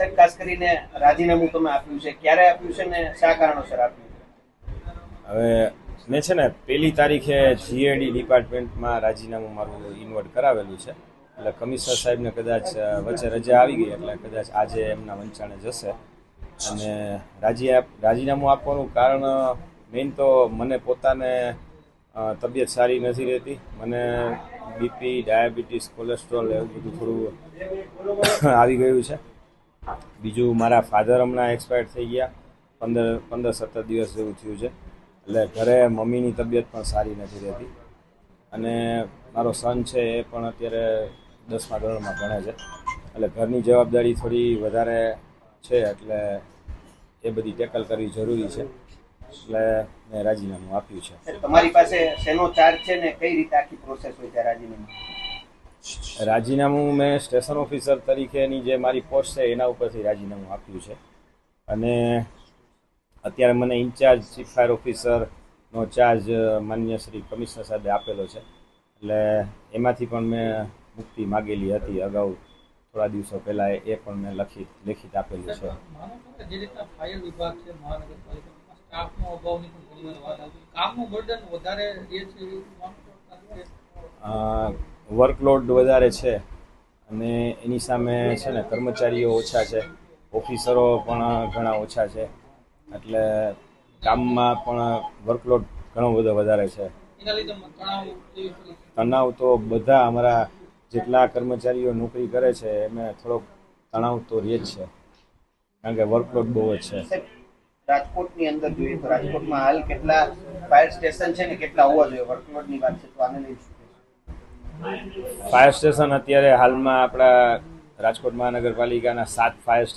સાહેબ, ખાસ કરીને રાજીનામું તમે આપ્યું છે, ક્યારે આપ્યું છે ને શા કારણોસર આપ્યું હવે મેં છે ને પહેલી તારીખે જીએડી ડિપાર્ટમેન્ટમાં રાજીનામું મારું ઇન્વર્ટ કરાવેલું છે. એટલે કમિશનર સાહેબને કદાચ વચ્ચે રજા આવી ગઈ, એટલે કદાચ આજે એમના વંચાણે જશે. અને રાજી રાજીનામું આપવાનું કારણ મેઇન તો મને પોતાને તબિયત સારી નથી રહેતી. મને બીપી ડાયાબિટીસ કોલેસ્ટ્રોલ એવું બધું થોડું આવી ગયું છે. બીજું મારા ફાધર હમણાં એક્સપાયર થઈ ગયા. પંદર પંદર, સત્તર દિવસ જેવું થયું છે. એટલે ઘરે મમ્મીની તબિયત પણ સારી નથી રહેતી. અને મારો સન છે એ પણ અત્યારે દસમા ધોરણમાં ભણે છે. એટલે ઘરની જવાબદારી થોડી વધારે છે, એટલે એ બધી ટેકલ કરવી જરૂરી છે. એટલે મેં રાજીનામું આપ્યું છે. તમારી પાસે શેનો ચાર્જ છે ને કઈ રીતે આખી પ્રોસેસ હોય છે રાજીનામું? રાજીનામું મેં સ્ટેશન ઓફિસર તરીકેની જે મારી પોસ્ટ છે એના ઉપરથી રાજીનામું આપ્યું છે. અને અત્યારે મને ઇન્ચાર્જ ચીફ ફાયર ઓફિસરનો ચાર્જ માન્ય શ્રી કમિશનર સાહેબે આપેલો છે. એટલે એમાંથી પણ મેં મુક્તિ માગેલી હતી અગાઉ થોડા દિવસો પહેલાં એ પણ મેં લખી લેખિત આપેલું છે. માનો છો કે જે રીતના ફાયર વિભાગ છે સ્ટાફનો અભાવની પણ ઘણીવાર વાત આવતી કામનું બર્ડન વધારે છે વર્કલોડ વધારે છે અને એની સામે છે ને કર્મચારીઓ ઓછા છે ઓફિસરો પણ ઘણા ઓછા છે. એટલે કામમાં પણ વર્કલોડ ઘણો બધો વધારે છે. તણાવ તો બધા અમારા જેટલા કર્મચારીઓ નોકરી કરે છે એમને થોડોક તણાવ તો રહે જ છે. કારણ કે વર્કલોડ બહુ જ છે. રાજકોટની અંદર જોઈએ તો રાજકોટમાં હાલ કેટલા ફાયર સ્ટેશન છે ને કેટલા હોવા જોઈએ? વર્કલોડની વાત છે તો આને લઈને શું કહેશો? ફાયર સ્ટેશન અત્યારે હાલમાં આપણા રાજકોટ મહાનગરપાલિકાના સાત ફાયર